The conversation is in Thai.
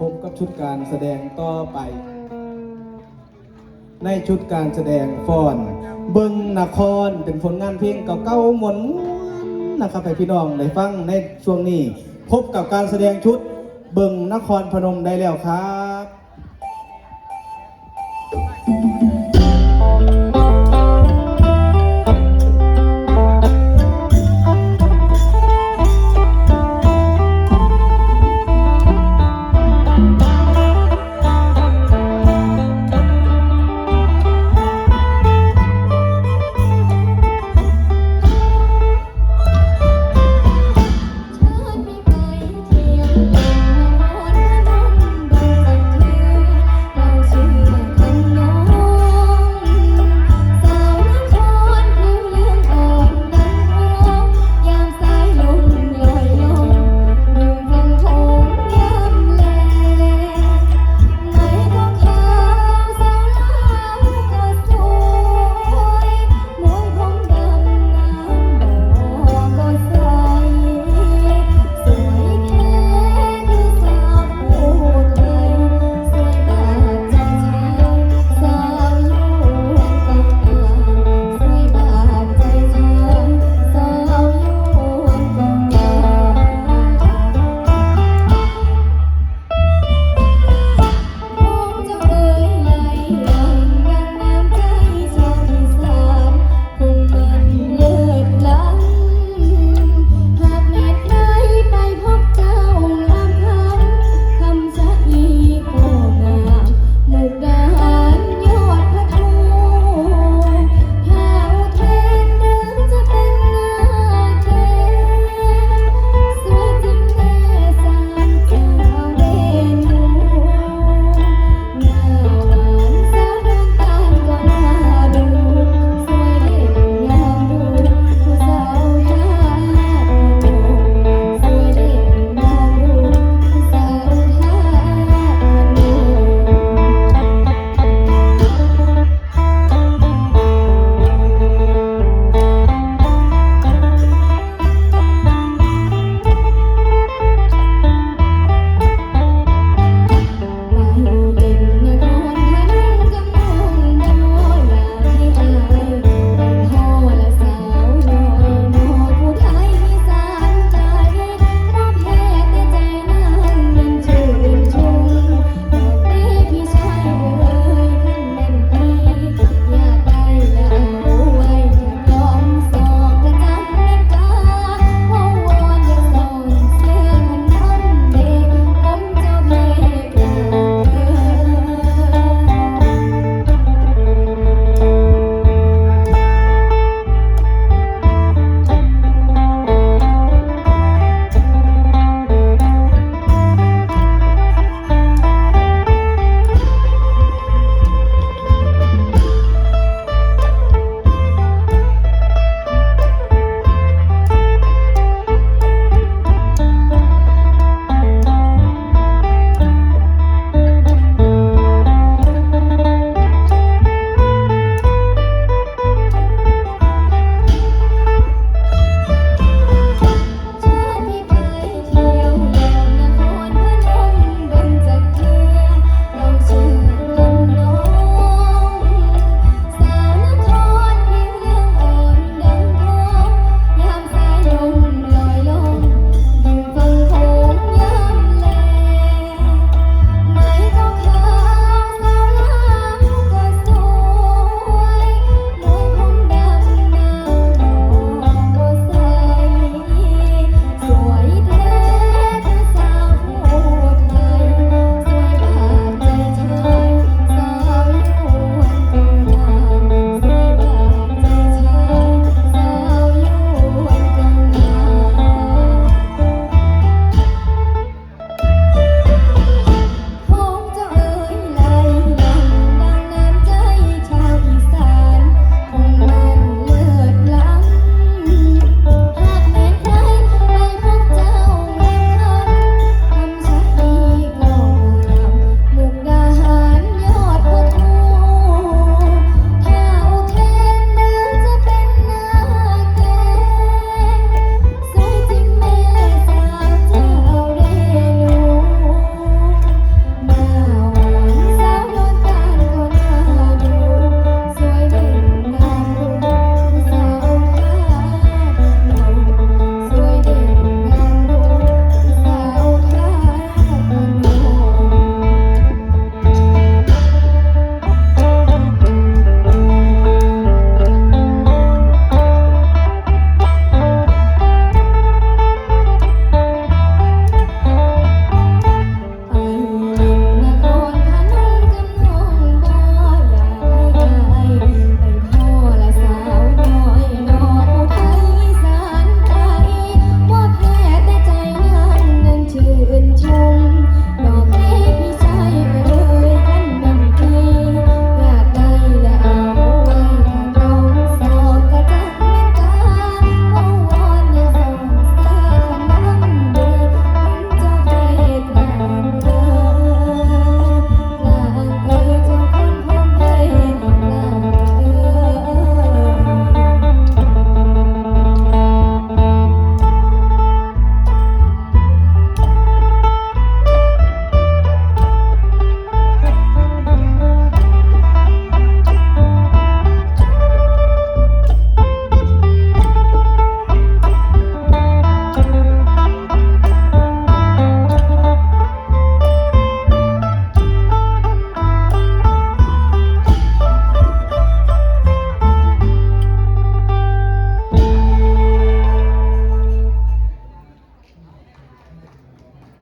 พบกับชุดการแสดงต่อไป ในชุดการแสดงฟ้อน เบิงนครเป็นผลงานเพลงเก่าๆหมวนนะครับให้พี่น้องได้ฟังในช่วงนี้ พบกับการแสดงชุดเบิงนครพนมได้แล้วครับ